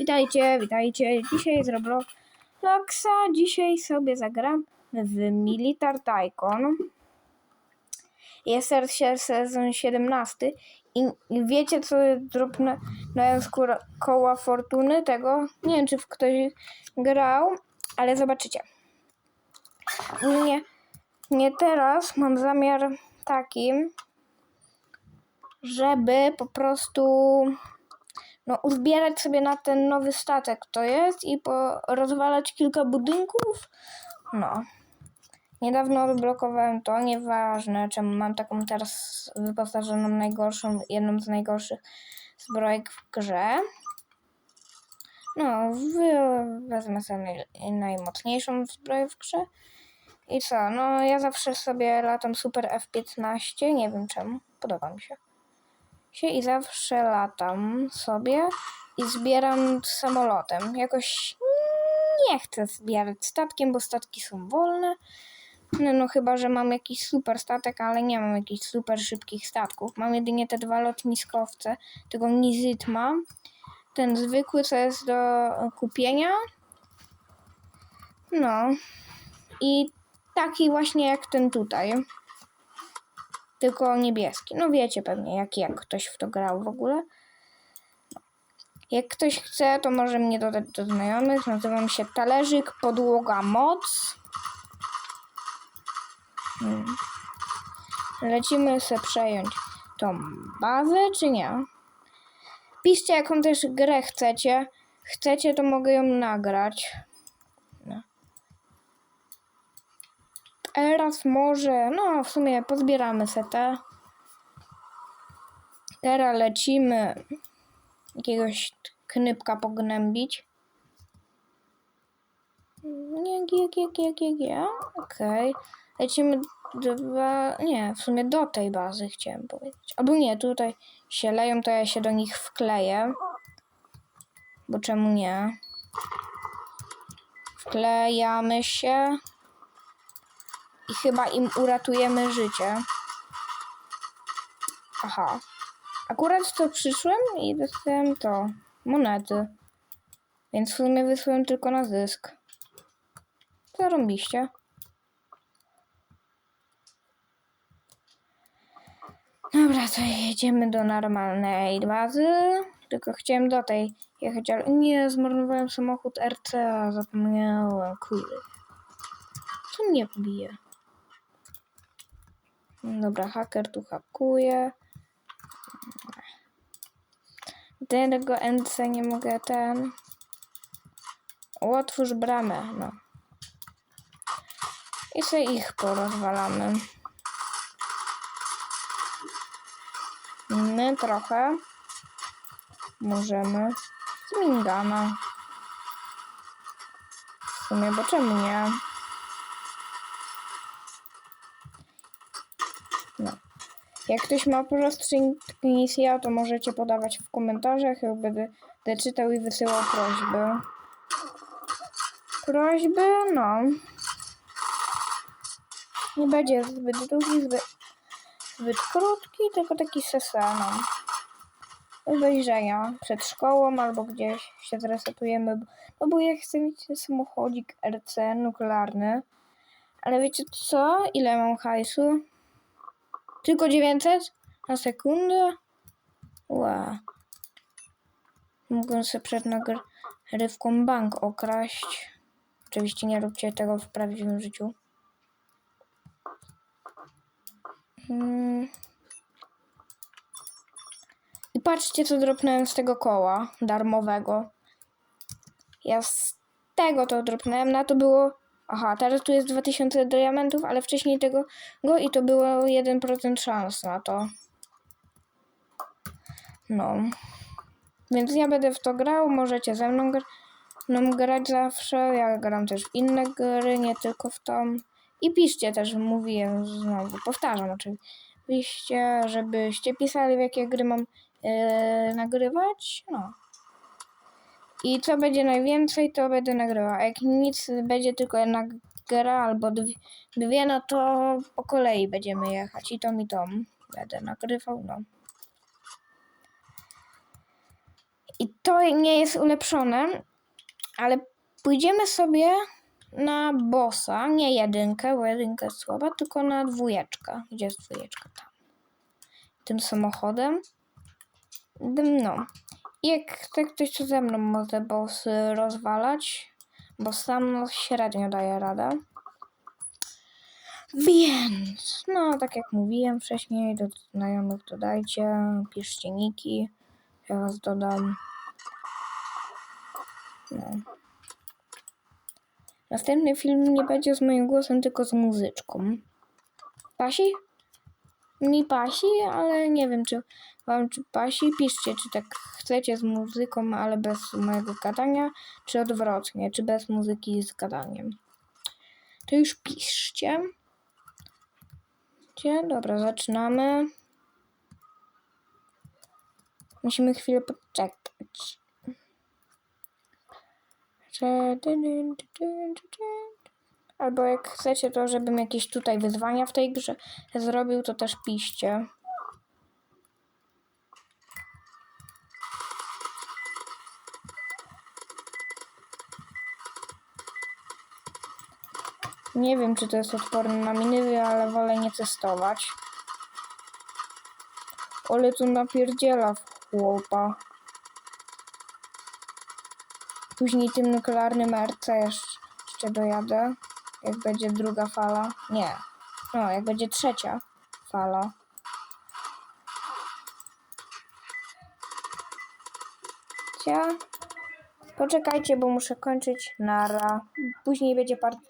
Witajcie, witajcie. Dzisiaj z Robloxa. Dzisiaj sobie zagram w Militar Tycoon. Jest sezon 17 i wiecie co dropnąłem z koła fortuny tego? Nie wiem czy ktoś grał, ale zobaczycie. Nie, nie teraz mam zamiar taki, żeby po prostu no, uzbierać sobie na ten nowy statek to jest i po, rozwalać kilka budynków. No. Niedawno odblokowałem to, nieważne czemu mam taką teraz wyposażoną najgorszą, jedną z najgorszych zbrojek w grze. No, wezmę sobie naj, najmocniejszą zbroję w grze. I co? No, ja zawsze sobie latam super F-15, nie wiem czemu, podoba mi się się i zawsze latam sobie i zbieram samolotem. Jakoś nie chcę zbierać statkiem, bo statki są wolne. No, no chyba, że mam jakiś super statek, ale nie mam jakichś super szybkich statków. Mam jedynie te dwa lotniskowce, tego Nizit mam. Ten zwykły, co jest do kupienia. No. I taki właśnie jak ten tutaj tylko niebieski. No wiecie pewnie, jak, jak ktoś w to grał w ogóle. Jak ktoś chce, to może mnie dodać do znajomych. Nazywam się Talerzyk Podłoga Moc. Hmm. Lecimy sobie przejąć tą bazę, czy nie? Piszcie, jaką też grę chcecie. Chcecie, to mogę ją nagrać. Teraz może, no w sumie pozbieramy setę. Teraz lecimy jakiegoś knypka pognębić. Nie, g, g, g, g, g. Okej. Lecimy dwa, nie, w sumie do tej bazy chciałem powiedzieć. Albo nie, tutaj się leją, to ja się do nich wkleję. Bo czemu nie? Wklejamy się i chyba im uratujemy życie. Aha. Akurat to przyszłem i dostałem to. Monety. Więc w sumie wysłałem tylko na zysk. Zarąbiście. Dobra, to jedziemy do normalnej bazy. Tylko chciałem do tej jechać, ale nie, zmarnowałem samochód RCA, zapomniałem, kurde. Co mnie pobije? Dobra, haker tu hakuje. Tego NC nie mogę ten. Otwórz bramę, no. I sobie ich porozwalamy. My trochę możemy z mingana. W sumie, bo czemu nie? Jak ktoś ma inicjał, to możecie podawać w komentarzach. Ja będę, będę czytał i wysyłał prośby. Prośby, no. Nie będzie zbyt długi, zbyt, zbyt krótki, tylko taki seseną. Obejrzenia przed szkołą albo gdzieś się zresetujemy. No bo ja chcę mieć samochodzik RC nuklearny. Ale wiecie co? Ile mam hajsu? Tylko 900 na sekundę? Ła. Mogę sobie przed nagrywką bank okraść. Oczywiście nie róbcie tego w prawdziwym życiu. Hmm. I patrzcie, co dropnąłem z tego koła darmowego. Ja z tego to dropnąłem, na to było Aha, teraz tu jest 2000 diamentów, ale wcześniej tego go i to było 1% szans na to. No. Więc ja będę w to grał, możecie ze mną gr no, grać zawsze. Ja gram też w inne gry, nie tylko w tą. I piszcie też, mówiłem znowu, powtarzam oczywiście, żebyście pisali w jakie gry mam yy, nagrywać. No. I co będzie najwięcej, to będę nagrywał. A jak nic będzie tylko jedna gra albo dwie, dwie, no to po kolei będziemy jechać. I to mi to będę nagrywał, no. I to nie jest ulepszone, ale pójdziemy sobie na bossa, nie jedynkę, bo jedynka jest słaba, tylko na dwójeczkę. Gdzie jest dwójeczka? Tam. Tym samochodem. No. Jak chce ktoś to ze mną może bossy rozwalać, bo sam no, średnio daje radę. Więc, no tak jak mówiłem wcześniej, do znajomych dodajcie, piszcie niki, ja was dodam. No. Następny film nie będzie z moim głosem, tylko z muzyczką. Pasi? Mi pasi, ale nie wiem, czy wam czy pasi. Piszcie, czy tak chcecie z muzyką, ale bez mojego gadania, czy odwrotnie, czy bez muzyki z gadaniem. To już piszcie. Dobra, zaczynamy. Musimy chwilę poczekać. Albo jak chcecie to, żebym jakieś tutaj wyzwania w tej grze zrobił, to też piszcie. Nie wiem, czy to jest odporne na miny, ale wolę nie testować. Ole tu napierdziela w chłopa. Później tym nuklearnym RC jeszcze dojadę. Jak będzie druga fala. Nie. No, jak będzie trzecia fala. Cia. Poczekajcie, bo muszę kończyć. Nara. Później będzie part